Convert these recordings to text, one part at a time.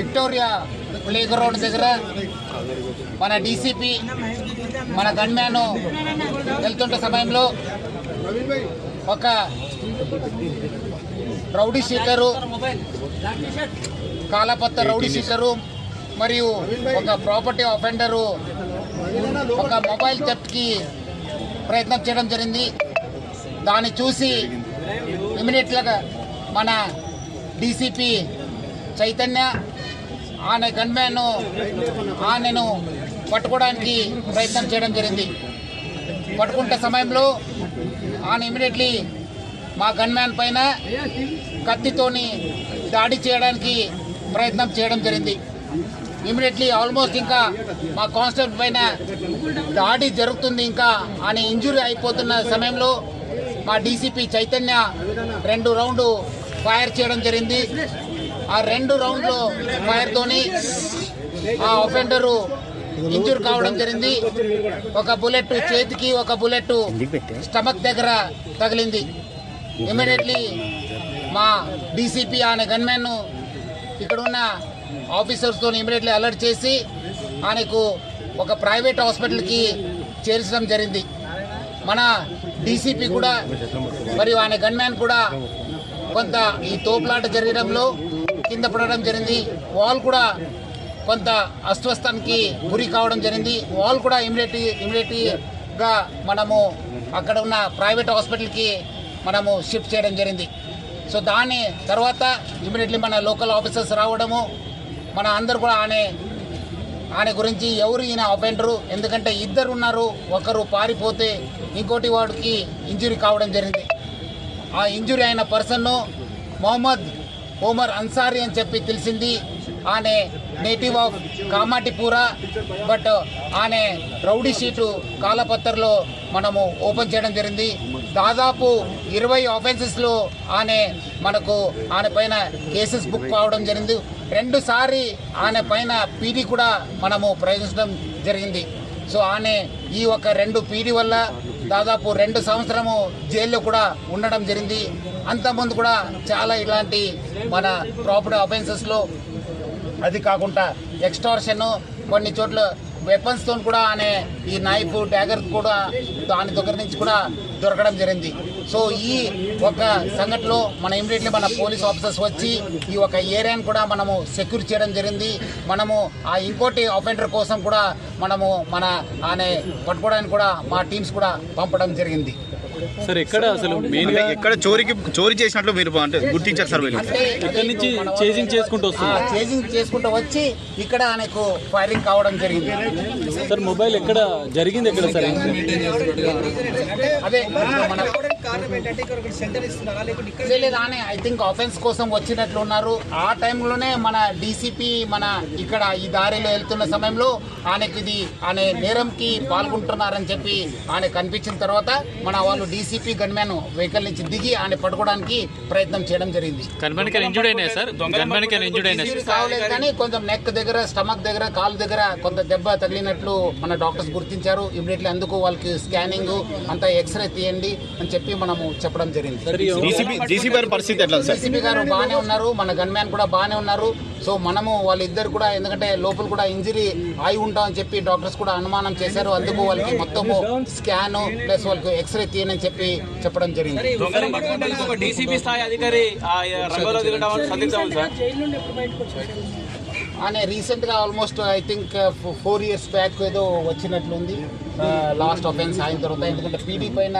Victoria play ground దగ్గర మన DCP మన గన్మ్యాన్ వెళ్తుంటే సమయంలో ఒక రౌడీ షీటరు కాలపత్త రౌడీ షీటరు మరియు ఒక ప్రాపర్టీ అఫెండరు ఒక మొబైల్ థెఫ్ట్కి ప్రయత్నం చేయడం జరిగింది. దాన్ని చూసి ఇమీడియట్గా మన డీసీపీ చైతన్య ఆయన గన్మ్యాన్ ఆయనను పట్టుకోవడానికి ప్రయత్నం చేయడం జరిగింది. పట్టుకుంటే సమయంలో ఆయన ఇమీడియట్లీ మా గన్మ్యాన్ పైన కత్తితోని దాడి చేయడానికి ప్రయత్నం చేయడం జరిగింది. ఇమీడియట్లీ ఆల్మోస్ట్ ఇంకా మా కాన్స్టేబుల్ పైన దాడి జరుగుతుంది. ఇంకా ఆయన ఇంజురీ అయిపోతున్న సమయంలో మా డీసీపీ చైతన్య రెండు రౌండ్ ఫైర్ చేయడం జరిగింది. ఆ రెండు రౌండ్లు ఫైర్తోని ఆ ఒఫెండరు ఇంజూర్ కావడం జరిగింది. ఒక బుల్లెట్ చేతికి ఒక బుల్లెట్ స్టమక్ దగ్గర తగిలింది. ఇమీడియట్లీ మా డీసీపీ ఆయన గన్మెన్ ఇక్కడ ఉన్న ఆఫీసర్స్తో ఇమీడియట్లీ అలర్ట్ చేసి ఆయనకు ఒక ప్రైవేట్ హాస్పిటల్కి చేర్చడం జరిగింది. మన డీసీపీ కూడా మరియు ఆయన గన్మ్యాన్ కూడా కొంత ఈ తోపులాట జరగడంలో కింద పడడం జరిగింది. వాల్ కూడా కొంత అస్వస్థానికి గురి కావడం జరిగింది. వాల్ కూడా ఇమీడియట్ ఇమీడియట్గా మనము అక్కడ ఉన్న ప్రైవేట్ హాస్పిటల్కి మనము షిఫ్ట్ చేయడం జరిగింది. సో దాని తర్వాత ఇమీడియట్లీ మన లోకల్ ఆఫీసర్స్ రావడము మన అందరు కూడా ఆయన ఆయన గురించి ఎవరు ఈయన అఫెండరు ఎందుకంటే ఇద్దరు ఉన్నారు ఒకరు పారిపోతే ఇంకోటి వాడికి ఇంజురీ కావడం జరిగింది. ఆ ఇంజురీ అయిన పర్సన్ను మొహమ్మద్ ఓమర్ అన్సారీ అని చెప్పి తెలిసింది. ఆనే నేటివ్ ఆఫ్ కామాటిపూరా బట్ ఆమె రౌడీ షీటు కాలపత్రలో మనము ఓపెన్ చేయడం జరిగింది. దాదాపు ఇరవై ఆఫెన్సెస్లో ఆమె మనకు ఆయన పైన కేసెస్ బుక్ కావడం జరిగింది. రెండుసారి ఆయన పైన పీడీ కూడా మనము ప్రయోగించడం జరిగింది. సో ఆమె ఈ ఒక రెండు పీడీ వల్ల దాదాపు రెండు సంవత్సరము జైల్లో కూడా ఉండడం జరిగింది. అంతకుముందు కూడా చాలా ఇలాంటి మన ప్రాపర్టీ అఫెన్సెస్లో అది కాకుండా ఎక్స్టార్షన్ కొన్ని చోట్ల వెపన్స్తో కూడా అనే ఈ నైఫ్ డ్యాగర్ కూడా దాని దగ్గర నుంచి కూడా దొరకడం జరిగింది. సో ఈ ఒక సంఘటనలో మన ఇమీడియట్లీ మన పోలీస్ ఆఫీసర్స్ వచ్చి ఈ ఒక ఏరియాని కూడా మనము సెక్యూర్ చేయడం జరిగింది. మనము ఆ ఇంకోటి అఫెండర్ కోసం కూడా మనము మన అనే పట్టుకోవడానికి కూడా మా టీమ్స్ కూడా పంపడం జరిగింది. సార్ ఎక్కడ అసలు మెయిన్ అంటే ఎక్కడ చోరీకి చోరీ చేసినట్లు మీరు అంటే గుర్తించారు సార్ వీళ్ళు ఇక్కడ నుంచి చేజింగ్ చేసుకుంటూ వస్తున్నారు. చేజింగ్ చేసుకుంటూ వచ్చి ఇక్కడ ఆయనకు ఫైరింగ్ కావడం జరిగింది. సార్ మొబైల్ ఎక్కడ జరిగింది ఎక్కడ సార్? అదే మన కారణం ఏంటంటే ఇక్కడ ఒకటి సెంటర్ ఇస్తున్నారా? లేకుంటే ఇక్కడ లేదు ఆనే ఐ థింక్ ఆఫెన్స్ కోసం వచ్చినట్లు ఉన్నారు. ఆ టైంలోనే మన డీసీపీ మన ఇక్కడ ఈ దారిలో వెళ్తున్న సమయంలో ఆయనకి ఇది ఆయన నేరంకి పాల్గొంటున్నారని చెప్పి ఆయన కనిపించిన తర్వాత మన వాళ్ళు డీసీపీ గన్మ్యాన్ వెహికల్ నుంచి దిగి ఆయన పట్టుకోవడానికి ప్రయత్నం చేయడం జరిగింది. కావలేదు కానీ కొంచెం నెక్ దగ్గర స్టమక్ దగ్గర కాలు దగ్గర కొంత దెబ్బ తగిలినట్లు మన డాక్టర్స్ గుర్తించారు. ఇమీడియట్లీ అందుకు వాళ్ళకి స్కానింగ్ అంతా ఎక్స్రే తీయండి అని చెప్పి మనము చెప్పడం జరిగింది. డీసీపీ గారి పరిస్థితి ఎట్లా సార్? డీసీపీ గారు బాగానే ఉన్నారు మన గన్మ్యాన్ కూడా బాగానే ఉన్నారు. సో మనము వాళ్ళిద్దరు కూడా ఎందుకంటే లోపల కూడా ఇంజరీ అయి ఉంటామని చెప్పి డాక్టర్స్ కూడా అనుమానం చేశారు. అందుకు వాళ్ళకి మొత్తము స్కాన్ ప్లస్ వాళ్ళకి ఎక్స్రే తీయని చెప్పి చెప్పడం జరిగింది. డీసీపీ స్థాయి అధికారి ఆ రంగంలో దిగడం సందిగ్ధం ఉంది? సార్ ఆయన రీసెంట్గా almost I think four years back ఏదో వచ్చినట్లుంది. లాస్ట్ అఫెన్స్ అయిన తర్వాత ఎందుకంటే పీడీ పైన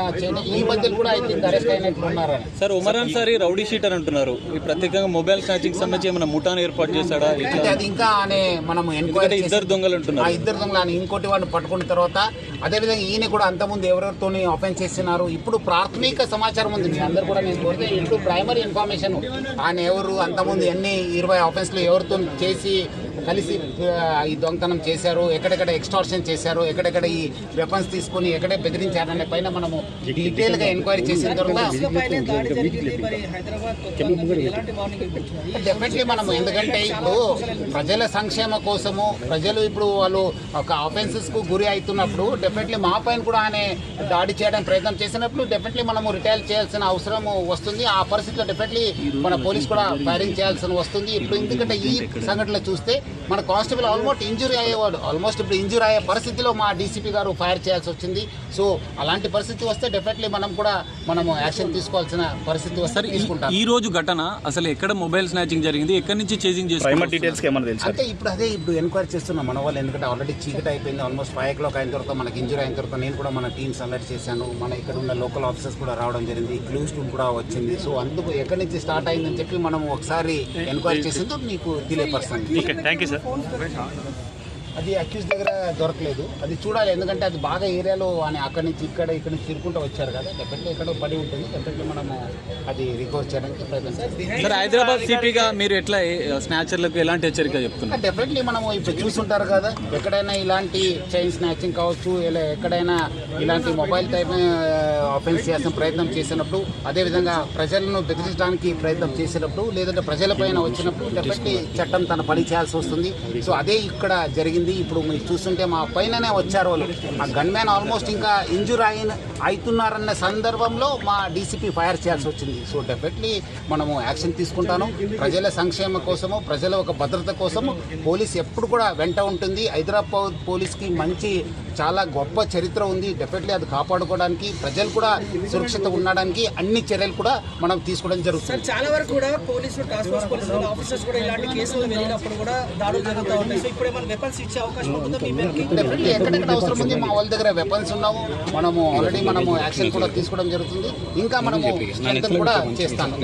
ఈ మధ్యలో కూడా ఐ థింక్ అరెస్ట్ అయినట్లు ఉన్నారు ఆయన. Sir Umar Ansari rowdy sheeter అంటున్నారు. ఈ ప్రత్యేకంగా మొబైల్ స్నాచింగ్ సంబంధించి ఏమైనా ముఠాను ఏర్పాటు చేశాడా? అది ఇంకా ఆయన మనం ఎందుకంటే ఇద్దరు దొంగలు ఆ అంటున్నారు ఇద్దరు దొంగలు ఆయన ఇంకోటి వాడిని పట్టుకున్న తర్వాత అదేవిధంగా ఈయన కూడా అంతకుముందు ఎవరెవరితోని అఫెన్స్ చేస్తున్నారు. ఇప్పుడు ప్రాథమిక సమాచారం ఉంది. మీ అందరు కూడా నేను కోరితే ఇప్పుడు ప్రైమరీ ఇన్ఫర్మేషన్ ఆయన ఎవరు అంతకుముందు ఎన్ని ఇరవై అఫెన్స్లు ఎవరితో చేసి కలిసి ఈ దొంగతనం చేశారు ఎక్కడెక్కడ ఎక్స్టార్షన్ చేశారు ఎక్కడెక్కడ ఈ వెపన్స్ తీసుకొని ఎక్కడే బెదిరించారనే పైన మనము డీటెయిల్గా ఎంక్వైరీ చేసిన తర్వాత డెఫినెట్లీ మనం ఎందుకంటే ఇప్పుడు ప్రజల సంక్షేమ కోసము ప్రజలు ఇప్పుడు వాళ్ళు ఒక ఆఫెన్సెస్కు గురి అవుతున్నప్పుడు డెఫినెట్లీ మా పైన కూడా ఆయన దాడి చేయడానికి ప్రయత్నం చేసినప్పుడు డెఫినెట్లీ మనము రిటైల్ చేయాల్సిన అవసరం వస్తుంది. ఆ పరిస్థితిలో డెఫినెట్లీ మన పోలీస్ కూడా ఫైరింగ్ చేయాల్సిన వస్తుంది. ఇప్పుడు ఎందుకంటే ఈ సంఘటనలో చూస్తే మన కానిస్టేబుల్ ఆల్మోస్ట్ ఇంజురీ అయ్యేవాడు. ఆల్మోస్ట్ ఇప్పుడు ఇంజురీ అయ్యే పరిస్థితిలో మా డీసీపీ గారు ఫైర్ చేయాల్సి వచ్చింది సో అలాంటి పరిస్థితి వస్తే డెఫినెట్లీ మనం కూడా మనము యాక్షన్ తీసుకోవాల్సిన పరిస్థితి వస్తే తీసుకుంటాం. ఈ రోజు ఘటన అసలు ఎక్కడ మొబైల్ స్నాచింగ్ జరిగింది? ఎక్కడి నుంచి చేసింగ్ చేసి డీటెయిల్స్ ఏమన్నా తెలుసు? అంటే ఇప్పుడు అదే ఇప్పుడు ఎంక్వైరీ చేస్తున్నాం మన వాళ్ళు ఎందుకంటే ఆల్రెడీ చీకటి అయిపోయింది. ఆల్మోస్ట్ ఫైవ్ ఓ క్లాక్ అయిన తర్వాత మనకి ఇంజురీ అయిన తర్వాత నేను కూడా మన టీమ్స్ అలర్ట్ చేశాను. మన ఇక్కడ ఉన్న లోకల్ ఆఫీసర్స్ కూడా రావడం జరిగింది. క్లూస్ కూడా వచ్చింది. సో అందుకు ఎక్కడి నుంచి స్టార్ట్ అయిందని చెప్పి మనం ఒకసారి ఎంక్వైరీ చేసిందో మీకు తెలియపరుస్తాను. Thank you sir. 为啥？అది అక్యూజ్ దగ్గర దొరకలేదు. అది చూడాలి ఎందుకంటే అది బాగా ఏరియాలో అని అక్కడి నుంచి ఇక్కడ ఇక్కడ నుంచి తిరుకుంటూ వచ్చారు కదా. డెఫినెట్లీ ఎక్కడో పడి ఉంటుంది. డెఫినెట్లీ మనము అది రికవర్ చేయడానికి ప్రయత్నం చేస్తాం. సార్ హైదరాబాద్ సిటీగా మీరు ఎట్లా స్నాచర్లకు ఎలాంటి హెచ్చరిక చెప్తున్నారు? డెఫినెట్లీ మనము ఇప్పుడు చూసుంటారు కదా ఎక్కడైనా ఇలాంటి చైన్ స్నాచింగ్ కావచ్చు ఇలా ఎక్కడైనా ఇలాంటి మొబైల్ టైప్ ఆఫెన్స్ చేసిన ప్రయత్నం చేసినప్పుడు అదేవిధంగా ప్రజలను బెదిరించడానికి ప్రయత్నం చేసినప్పుడు లేదంటే ప్రజలపైన వచ్చినప్పుడు డెఫినెట్లీ చట్టం తన పని చేయాల్సి వస్తుంది. సో అదే ఇక్కడ జరిగింది. ఇప్పుడు మీరు చూస్తుంటే మా పైననే వచ్చారు వాళ్ళు. ఆ గన్ మ్యాన్ ఆల్మోస్ట్ ఇంకా ఇంజూర్ అయిన అవుతున్నారన్న సందర్భంలో మా డీసీపీ ఫైర్ చేయాల్సి వచ్చింది. సో డెఫినెట్లీ మనము యాక్షన్ తీసుకుంటాను. ప్రజల సంక్షేమ కోసము ప్రజల ఒక భద్రత కోసము పోలీస్ ఎప్పుడు కూడా వెంట ఉంటుంది. హైదరాబాద్ పోలీస్కి మంచి చాలా గొప్ప చరిత్ర ఉంది. డెఫినెట్లీ అది కాపాడుకోవడానికి ప్రజలు కూడా సురక్షిత ఉండడానికి అన్ని చర్యలు కూడా మనం తీసుకోవడం జరుగుతుంది. చాలా వరకు కూడా పోలీసులు టాస్క్ ఫోర్స్ పోలీసులు ఆఫీసర్స్ కూడా ఇలాంటి కేసులు వెళ్ళినప్పుడు కూడా దాడులు జరుగుతూ ఉంటాయి. సో ఇప్పుడు ఏమైనా వెపన్స్ ఇచ్చే అవకాశం ఉంటుందా. ఎక్కడెక్కడ అవసరం ఉంది? మా వాళ్ళ దగ్గర వెపన్స్ ఉన్నాము మనము ఆల్రెడీ మనము యాక్షన్ కూడా తీసుకోవడం జరుగుతుంది. ఇంకా మనము కూడా చేస్తాను.